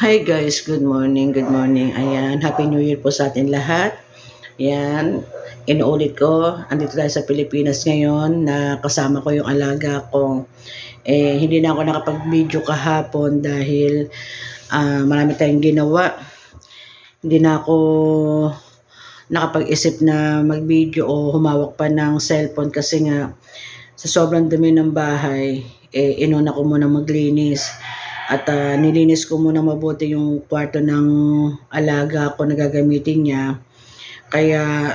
Hi guys, good morning, good morning. Ayan, Happy New Year po sa atin lahat. Ayan, inuulit ko, andito tayo sa Pilipinas ngayon na kasama ko yung alaga ko. Eh, hindi na ako nakapag-video kahapon dahil ah, marami tayong ginawa. Hindi na ako nakapag-isip na mag-video o humawak pa ng cellphone kasi nga sa sobrang dumi ng bahay, eh, inuna ko muna maglinis. At ah, nilinis ko muna mabuti yung kwarto ng alaga ko na gagamitin niya. Kaya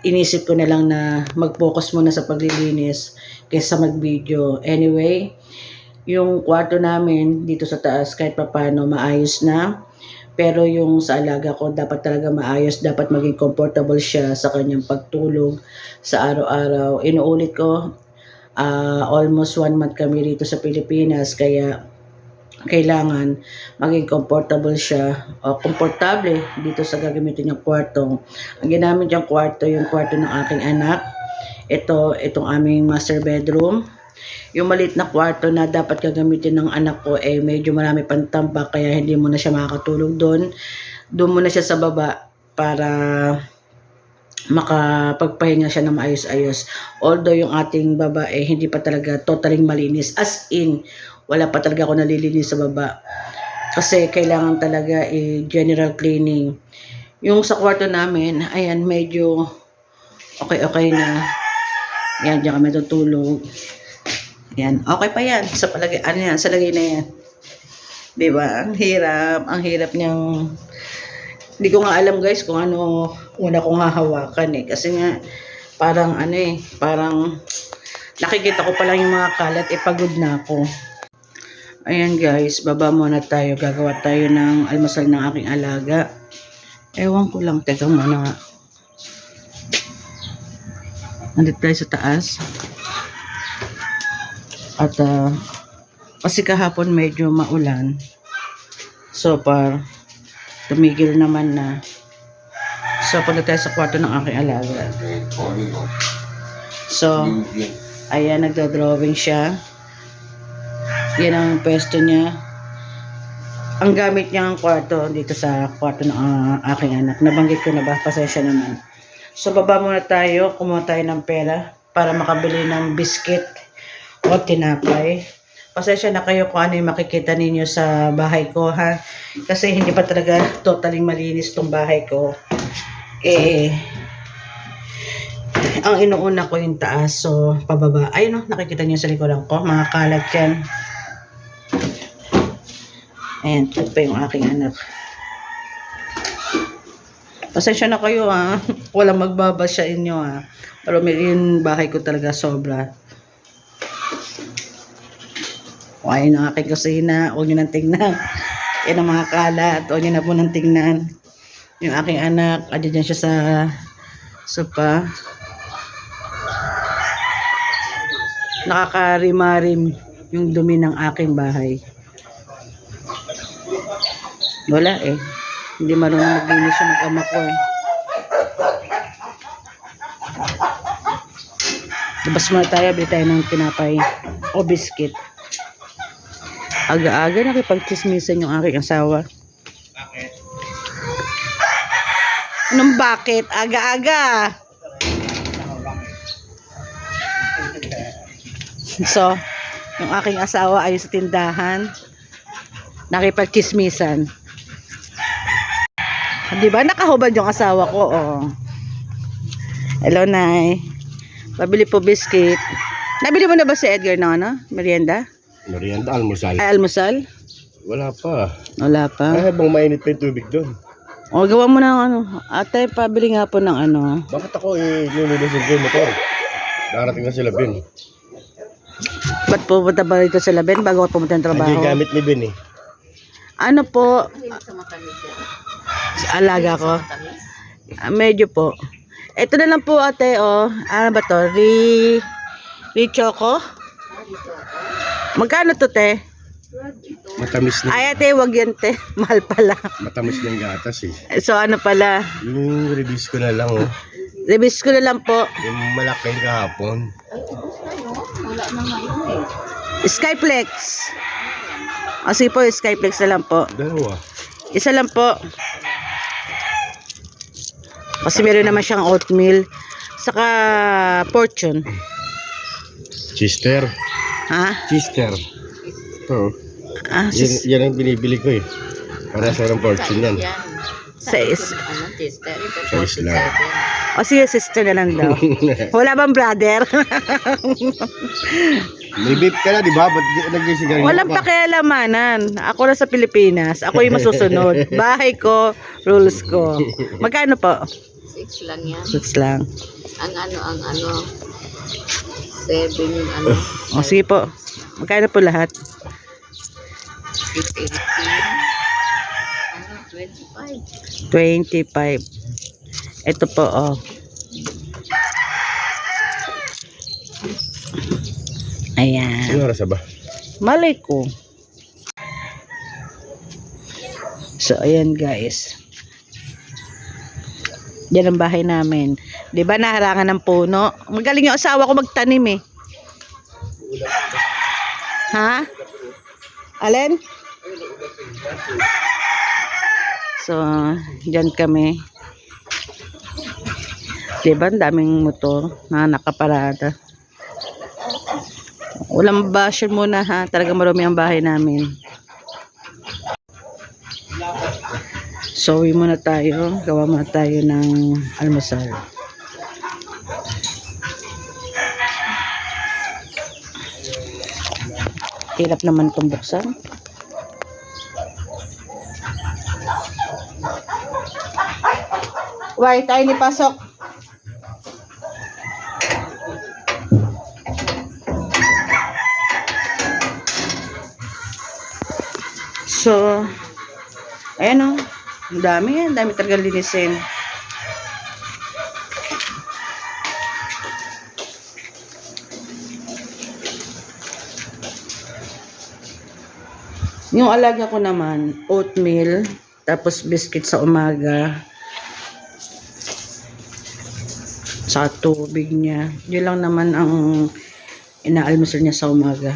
inisip ko na lang na mag-focus muna sa paglilinis kaysa mag-video. Anyway, yung kwarto namin dito sa taas kahit papano maayos na. Pero yung sa alaga ko dapat talaga maayos, dapat maging comfortable siya sa kanyang pagtulog sa araw-araw. Inuulit ko, ah, almost one month kami rito sa Pilipinas kaya kailangan maging comfortable siya o komportable dito sa gagamitin niyang kwarto. Ang ginamit niyang kwarto, yung kwarto ng aking anak. Ito, itong aming master bedroom. Yung maliit na kwarto na dapat gagamitin ng anak ko eh medyo marami pang tambak kaya hindi mo na siya makakatulog doon. Doon muna siya sa baba para makapagpahinga siya ng maayos-ayos. Although yung ating babae hindi pa talaga totaling malinis. As in, wala pa talaga ako nalilinis sa baba. Kasi kailangan talaga i general cleaning. Yung sa kwarto namin, ayan, medyo okay-okay na. Yan, diyan kami tutulog. Yan, okay pa yan. Sa palagay, ano yan, sa lagay na yan. Diba? Ang hirap, ang hirap niyang hindi ko nga alam guys kung ano una kong hahawakan eh. Kasi nga, parang ano eh, parang nakikita ko pa lang yung mga kalat, eh pagod na ako. Ayan guys, baba muna tayo. Gagawa tayo ng almasal ng aking alaga. Ewan ko lang, teka muna nga. Nandito tayo sa taas. At ah, kasi kahapon medyo maulan. So far, tumigil naman na. So punta tayo sa kwarto ng aking alaga. So, ayan, nagdo-drawing siya. Yan ang pwesto niya. Ang gamit niya ang kwarto dito sa kwarto ng ah, aking anak. Nabanggit ko na ba? Pasensya naman. So, baba muna tayo. Kumuha tayo ng pera para makabili ng biscuit o tinapay. Pasensya na kayo kung ano yung makikita ninyo sa bahay ko, ha? Kasi hindi pa talaga totally malinis tong bahay ko. Eh, ang inuuna ko yung taas, so pababa. Ayun, no, nakikita niyo sa likuran ko. Mga kalat yan. Ayan, cute pa yung aking anak. Pasensya na kayo ha. Walang magbaba inyo ha. Pero may yung bahay ko talaga sobra. O ayun ang aking kusina. Huwag nyo nang tingnan. Yan ang mga kalat. Huwag nyo na po nang tingnan. Yung aking anak, adyan dyan siya sa sopa. Nakakarimarim yung dumi ng aking bahay. Wala eh. Hindi marunong maglinis yung mag-ama ko eh. Labas muna tayo, bili tayo ng tinapay o biscuit. Aga-aga nakipagchismisan yung aking asawa. Anong bakit? Aga-aga. So, yung aking asawa ay sa tindahan. Nakipagchismisan. Di ba? Nakahubad yung asawa ko. Oh. Hello, Nay. Pabili po biscuit. Nabili mo na ba si Edgar ng ano? Merienda? Merienda, almusal. Ay, almusal? Wala pa. Wala pa. Ay, habang mainit pa yung tubig doon. O, gawa mo ng ano. Ate, pabili nga po ng ano. Bakit ako ilulusin ko yung motor? Darating na sila Ben. Ba't pupunta ba rito sa Laben bago ka pumunta ng trabaho? Hindi gamit ni Ben eh. Ano po? Alaga ko. Ah, medyo po. Ito na lang po ate, oh. Ano ba to? Ri... Ri Choco? Magkano to, te? Matamis na. Ay, ate, wag yan, te. Mahal pala. Matamis na yung gatas eh. So, ano pala? Yung release ko na lang oh. Release ko na lang po. Yung malaki kahapon. Skyflex. O sige po, Skyflex na lang po. Dalawa. Isa lang po. Kasi meron naman siyang oatmeal. Saka fortune. Chister. Ha? Chister. Ito. Ah, Yan, sis, yan ang binibili ko eh. Para sa ng fortune yan. Sais. Ano, sister? Ito, Sais lang. 47. O sige, sister na lang daw. Wala bang brother? May vape ka na, di ba? Ba't di ka nagsisigarilyo Walang pa? pakialamanan. Ako na sa Pilipinas. Ako yung masusunod. Bahay ko, rules ko. Magkano po? Six lang yan. Six lang. Ang ano, ang ano, seven yung ano, O sige po. Magkano po lahat? six, eighteen. Ano, twenty-five. 25. Ito po, oh. Ayan. Ano oras ba? Malay ko. So, ayan guys. Yan ang bahay namin. Di ba naharangan ng puno? Magaling yung asawa ko magtanim eh. Ha? Alin? So, dyan kami. Di ba? Daming motor na nakaparada. Walang basher muna ha. Talaga marami ang bahay namin. So, uwi muna tayo. Gawa muna tayo ng almusal. Hirap naman itong buksan. Why, tayo ni pasok. So, ayan o. Ang dami. Ang dami talaga linisin. Yung alaga ko naman, oatmeal, tapos biscuit sa umaga, sa tubig niya. Yun lang naman ang inaalmusal niya sa umaga.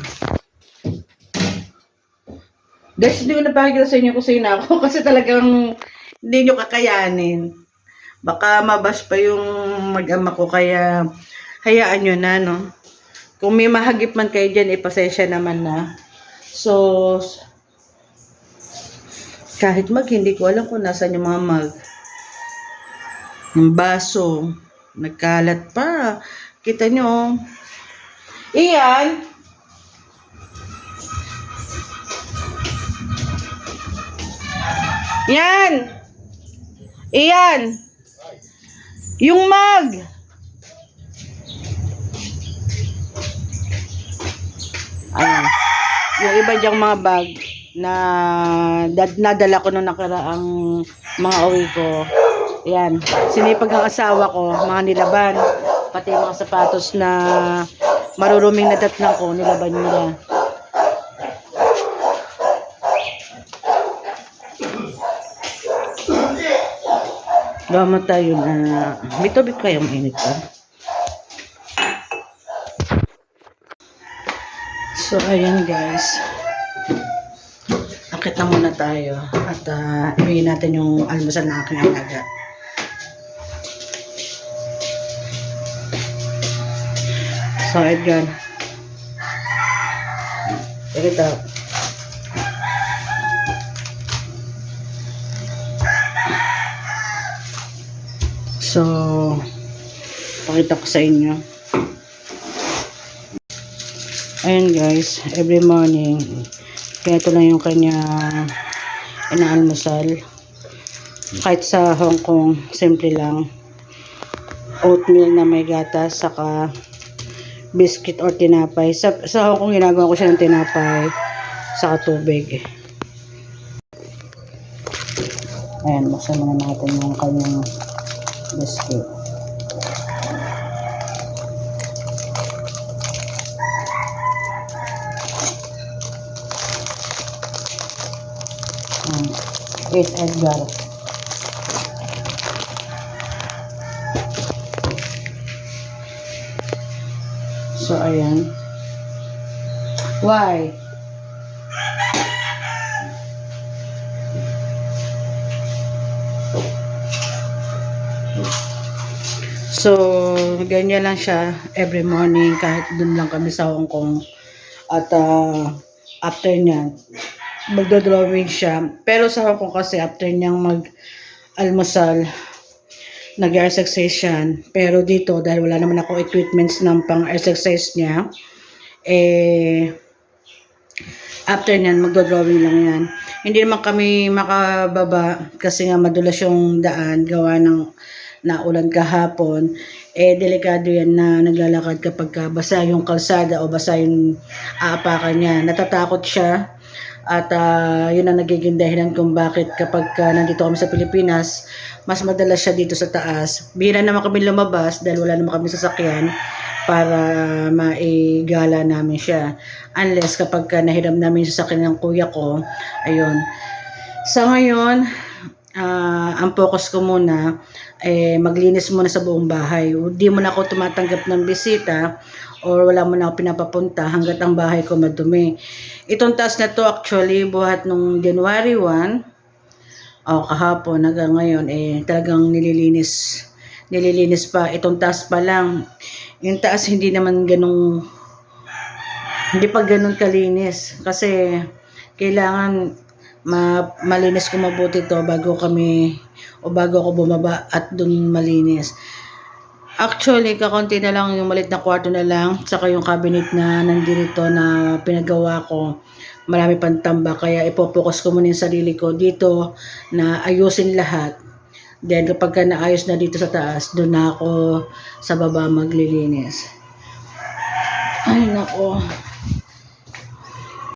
Guys, hindi ko napakita sa inyo kung sino ako kasi talagang hindi nyo kakayanin. Baka mabas pa yung mag-ama ko kaya hayaan nyo na, no? Kung may mahagip man kayo dyan, ipasensya naman na. So, kahit mag, hindi ko alam kung nasan yung mga mag. Yung baso, nagkalat pa. Kita nyo. Iyan, Yan. Iyan. Yung mag. Ayan. Yung iba diyang mga bag na dad, nadala ko nung nakaraang mga uwi ko. Ayan. Sinipag ang asawa ko, mga nilaban. Pati mga sapatos na maruruming nadatnan ko, nilaban nila. Gama tayo na may tubig kayo mainit pa. So ayan guys. Akit na muna tayo at uh, ibigay natin yung almusal na aking alaga. So Edgar. Check it out. So, pakita ko sa inyo. Ayan guys, every morning, kaya ito lang yung kanya inaalmusal. Kahit sa Hong Kong, simple lang. Oatmeal na may gatas, saka biscuit or tinapay. Sa, sa Hong Kong, ginagawa ko siya ng tinapay, saka tubig. Ayan, buksan muna natin yung kanyang biscuit. Hmm. Wait, Edgar. So, ayan. Why? So, ganyan lang siya every morning kahit dun lang kami sa Hong Kong. At ah, after niya, magdo-drawing siya. Pero sa Hong Kong kasi after niyang mag-almusal, nag-exercise siya. Pero dito, dahil wala naman ako equipments ng pang-exercise niya, eh, after niyan, magdo-drawing lang yan. Hindi naman kami makababa kasi nga madulas yung daan, gawa ng naulan kahapon. Eh, delikado yan na naglalakad kapag ka basa yung kalsada o basa yung aapakan niya. Natatakot siya. At ah, yun ang nagiging dahilan kung bakit kapag ka nandito kami sa Pilipinas, mas madalas siya dito sa taas. Bira naman kami lumabas dahil wala naman kami sasakyan para maigala namin siya. Unless kapag ka nahiram namin yung sasakyan ng kuya ko, ayun. Sa ngayon, ah, ang focus ko muna, eh, maglinis muna sa buong bahay. Hindi mo na ako tumatanggap ng bisita or wala mo na ako pinapapunta hanggat ang bahay ko madumi. Itong taas na to actually buhat nung January 1 o kahapon hanggang ngayon eh talagang nililinis nililinis pa itong taas pa lang yung taas hindi naman ganong hindi pa ganun kalinis kasi kailangan ma malinis ko mabuti to bago kami o bago ako bumaba at dun malinis Actually, kakonti na lang yung malit na kwarto na lang, saka yung cabinet na nandito na pinagawa ko. Marami pang tamba, kaya ipopokus ko muna yung sarili ko dito na ayusin lahat. Then kapag ka naayos na dito sa taas, doon na ako sa baba maglilinis. Ay nako.